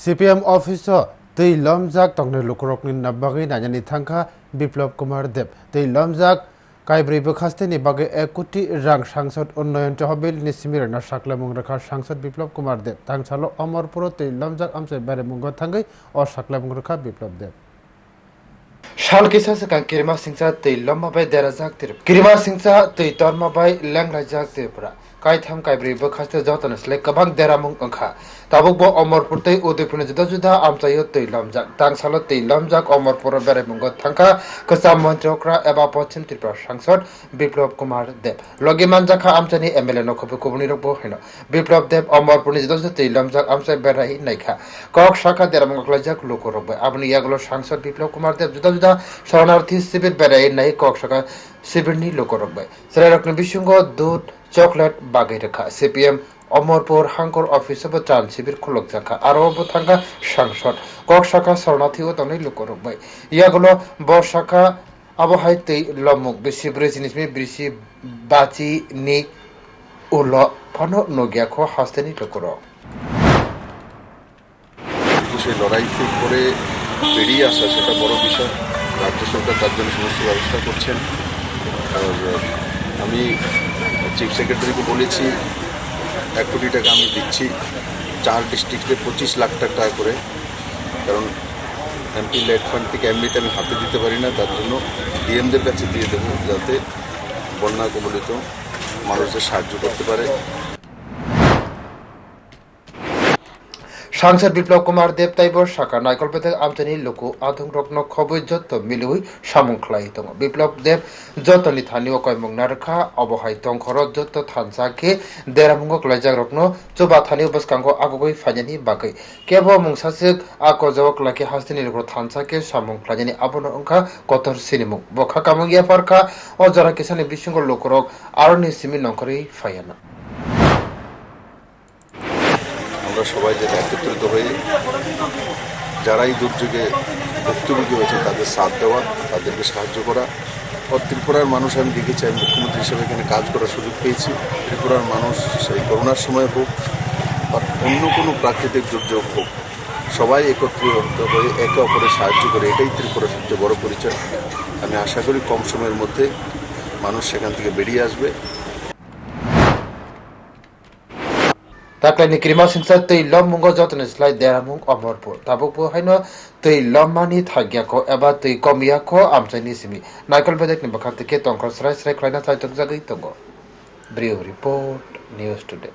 CPM office তৈ লমজাক তংনে লুকরকনি নাবাগি নাজানি থাংখা বিপ্লব কুমার দেব তৈ লমজাক কাইব্রিবো খাস্তেনি বাগে এক কোটি রাং সাংসদ উন্নয়ন তহবিল নিসিমির না সাকলা মুংরাখা সাংসদ বিপ্লব কুমার দেব তাংসালো অমরপুর তৈ লমজাক আমসে বারে মুঙ্গ থাঙ্গই অ সাকলা মুংরাখা বিপ্লব দেব শাল কিসা সেকাং কিরিমা সিংসা তৈ লম্মা বাই দেরা জাক तिर কিরিমা সিংসা তৈ তরমা বাই kai tham kai bre ba khaste jotan sle kabang dera mung angkha tabuk bo omorpur tei udaipur juda juda amcha yo tei lamjak tang salo tei lamjak omorpur bere mung thangkha kasa mantrokra পশ্চিম ত্রিপুরা সাংসদ বিপ্লব কুমার দেব। লগে মানজাখা আমচানি MLA নখব কবনি রকব হেন। বিপ্লব দেব অমরপুর নিজদস তেইলমজাক আমচাই বেড়াই নাইখা cock শাখা দেরামঙ্গক লজাক লোক রকব আপনি ইয়াগুলো সাংসদ বিপ্লব কুমার দেব, জুদা জুদা শরণার্থী শিবির বেড়াই নাই কক শাখা শিবির নি লোক রকব সেরা রকম বিসঙ্গ দুধ চকলেট বাগै রেখা। সিপিএম অমরপুর হাঙ্কর অফিসে ত্রাণ শিবির খুলক জাখা আরও থাঙ্গা সাংসদ। কক শাখা শরণার্থী ও তनै লোক রকবাই ইয়াগুলো ব শাখা আবহাই লমুক বেশি ব্রে জিনিসমি বেশি বাচি নি উল ফানো নগিয়াখো হাস্তেনি লোক রক কিন্তু সেই লড়াই থেকে করে বেরিয়ে আসা সেটা বড় বিষয়। রাজ্য সরকার তার জন্য সমস্ত ব্যবস্থা করছেন। আর আমি চিফ সেক্রেটারিকে বলেছি, এক কোটি টাকা আমি দিচ্ছি, চার ডিস্ট্রিক্টে পঁচিশ লাখ টাকা করে। কারণ এমপি লেট ফান্ড থেকে এমনিতে আমি হাতে দিতে পারি না, তার জন্য ডিএমদের কাছে দিয়ে দেবো, যাতে বন্যা কবলিত মানুষদের সাহায্য করতে পারে। সাংসদ বিপ্লব কুমার দেব তাইব শাখা নাইকল পেতে আমচানি লোকু আধুং রত্ন খবৈ যত মিলুই সামুংখ্লাই বিপ্লব দেব যতনি থানি অকয়মুং নারখা অবহাই তংখর যত থানসাকে দেরামুঙ্গ ক্লাইজাক রত্ন চুবা থানি বসকাঙ্গ আগগৈ ফাইনানি বাগৈ। কেব মুংসাসিক আক জবক লাকি হাস্তিনি রকম থানসাকে সামুং ফ্লাইজানি আবন অংখা কতর সিনিমুং বখা কামুঙ্গিয়া পারখা অজরা কিসানি বিশুঙ্গ লোকরক আরনি সিমি নংকরি ফাইয়ানা আমরা সবাই যেন একত্রিত হয়ে যারাই দুর্যোগে ভুক্তভোগী হয়েছে, তাদের সাথ দেওয়া, তাদেরকে সাহায্য করা। আর ত্রিপুরার মানুষ, আমি দেখেছি, আমি মুখ্যমন্ত্রী হিসেবে এখানে কাজ করার সুযোগ পেয়েছি। ত্রিপুরার মানুষ সেই করোনার সময় হোক, বা অন্য কোনো প্রাকৃতিক দুর্যোগ হোক, সবাই একত্রিত হয়ে একে অপরের সাহায্য করে, এটাই ত্রিপুরার সবচেয়ে বড় পরিচয়। আমি আশা করি কম সময়ের মধ্যে মানুষ সেখান থেকে বেরিয়ে আসবে। Taklani kirima singsa tei lom mungo jotoni slai deramung omorpur tabuk bu haino tei lom mani thagya ko eba tei komya ko amchani simi naikol bedek ni bakhat ke tongkor srai srai klaina thai tok jagai tongo brio report news today